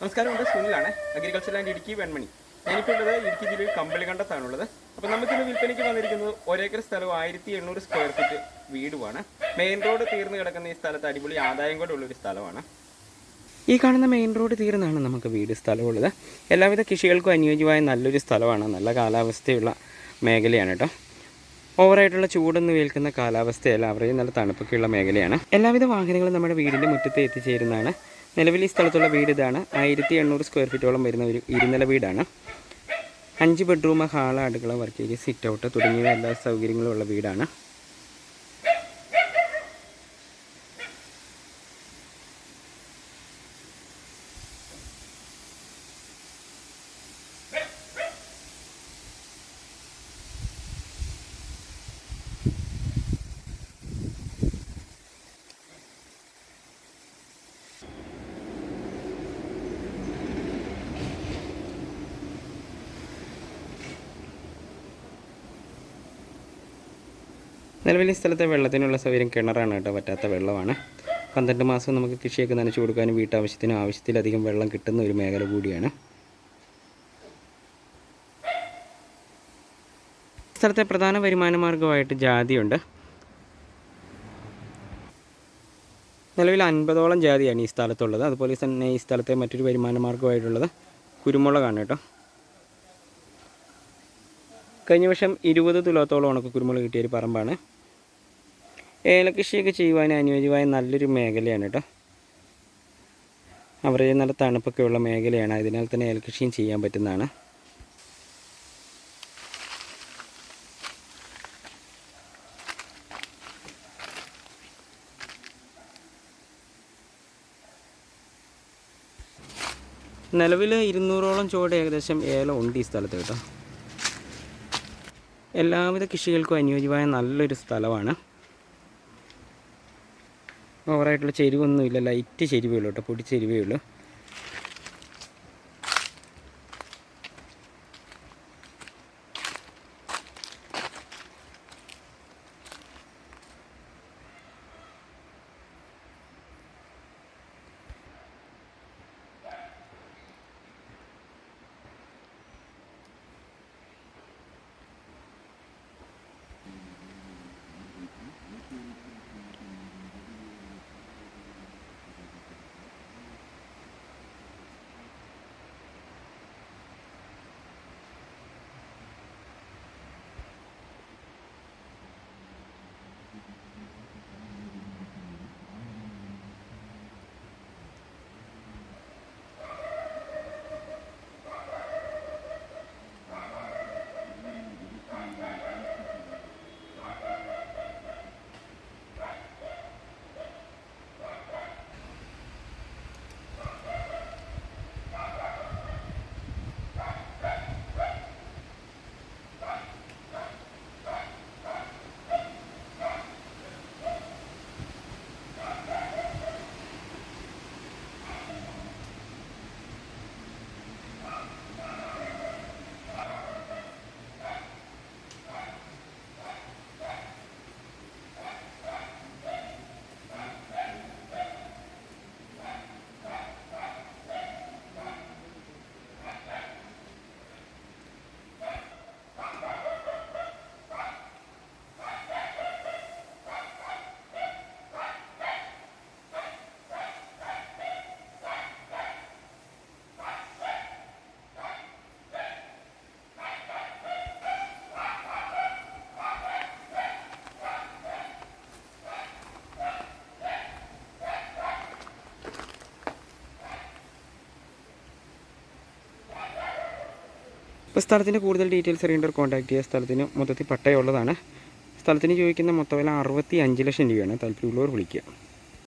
നമസ്കാരം എന്റെ സുനിലാണ് അഗ്രികൾച്ചർ ആൻഡ് ഇടുക്കി വെൺമണി. ഞാനിപ്പോൾ ഉള്ളത് ഇടുക്കി ജില്ലയിൽ കമ്പളികണ്ടത്താണുള്ളത് അപ്പോൾ നമുക്കിന്ന് വിൽപ്പനയ്ക്ക് വന്നിരിക്കുന്നത് ഒരേക്കർ സ്ഥലവും ആയിരത്തി എണ്ണൂറ് സ്ക്വയർ ഫീറ്റ് വീടുമാണ്. മെയിൻ റോഡ് തീർന്നു കിടക്കുന്ന ഈ സ്ഥലത്ത് അടിപൊളി ആദായം കൂടെ ഉള്ളൊരു സ്ഥലമാണ്. ഈ കാണുന്ന മെയിൻ റോഡ് തീർന്നാണ് നമുക്ക് വീട് സ്ഥലമുള്ളത്. എല്ലാവിധ കൃഷികൾക്കും അനുയോജ്യമായ നല്ലൊരു സ്ഥലമാണ്. നല്ല കാലാവസ്ഥയുള്ള മേഖലയാണ് കേട്ടോ. ഓവറായിട്ടുള്ള ചൂടൊന്നും ഏൽക്കുന്ന കാലാവസ്ഥയല്ല. അവരെയും നല്ല തണുപ്പൊക്കെയുള്ള മേഖലയാണ്. എല്ലാവിധ വാഹനങ്ങളും നമ്മുടെ വീടിന്റെ മുറ്റത്ത് എത്തിച്ചേരുന്നതാണ്. നിലവിൽ ഈ സ്ഥലത്തുള്ള വീട് ഇതാണ്. ആയിരത്തി എണ്ണൂറ് സ്ക്വയർ ഫീറ്റോളം വരുന്ന ഒരു ഇരുനില വീടാണ്. അഞ്ച് ബെഡ്റൂം ഹാൾ അടുക്കള വർക്ക് ഏരിയ സിറ്റ് ഔട്ട് തുടങ്ങിയ എല്ലാ സൗകര്യങ്ങളും ഉള്ള വീടാണ്. നിലവിൽ ഈ സ്ഥലത്തെ വെള്ളത്തിനുള്ള സൗകര്യം കിണറാണ് കേട്ടോ പറ്റാത്ത വെള്ളമാണ്. പന്ത്രണ്ട് മാസം നമുക്ക് കൃഷിയൊക്കെ നനച്ചു കൊടുക്കാനും വീട്ടാവശ്യത്തിനും ആവശ്യത്തിലധികം വെള്ളം കിട്ടുന്ന ഒരു മേഖല കൂടിയാണ്. സ്ഥലത്തെ പ്രധാന വരുമാന മാർഗമായിട്ട് ജാതിയുണ്ട്. നിലവിൽ അൻപതോളം ജാതിയാണ് ഈ സ്ഥലത്തുള്ളത്. അതുപോലെ തന്നെ ഈ സ്ഥലത്തെ മറ്റൊരു വരുമാന മാർഗമായിട്ടുള്ളത് കുരുമുളകാണ് കേട്ടോ. കഴിഞ്ഞ വർഷം ഇരുപത് തുലോത്തോളം ഉണക്ക കുരുമുളക് കിട്ടിയ ഒരു പറമ്പാണ്. ഏലകൃഷിയൊക്കെ ചെയ്യുവാൻ അനുയോജ്യമായ നല്ലൊരു മേഖലയാണ് കേട്ടോ. അവരെ നല്ല തണുപ്പൊക്കെ ഉള്ള മേഖലയാണ്. അതിനാൽ തന്നെ ഏലകൃഷിയും ചെയ്യാൻ പറ്റുന്നതാണ്. നിലവിൽ ഇരുന്നൂറോളം ചുവട് ഏകദേശം ഏലം ഉണ്ട് ഈ സ്ഥലത്ത് കേട്ടോ. എല്ലാവിധ കൃഷികൾക്കും അനുയോജ്യമായ നല്ലൊരു സ്ഥലമാണ്. ഓവറായിട്ടുള്ള ചെരിവൊന്നുമില്ല. ലൈറ്റ് ചെരിവേ ഉള്ളൂ കേട്ടോ. പൊടി ചെരിവേ ഉള്ളൂ. ഇപ്പോൾ സ്ഥലത്തിന്റെ കൂടുതൽ ഡീറ്റെയിൽസ് അറിയേണ്ടവർ കോൺടാക്ട് ചെയ്യുക. സ്ഥലത്തിന് മൊത്തത്തിൽ പട്ടയമുള്ളതാണ്. സ്ഥലത്തിന് ചോദിക്കുന്ന മൊത്തം വില അറുപത്തി അഞ്ച് ലക്ഷം രൂപയാണ്. താല്പര്യമുള്ളവർ വിളിക്കുക.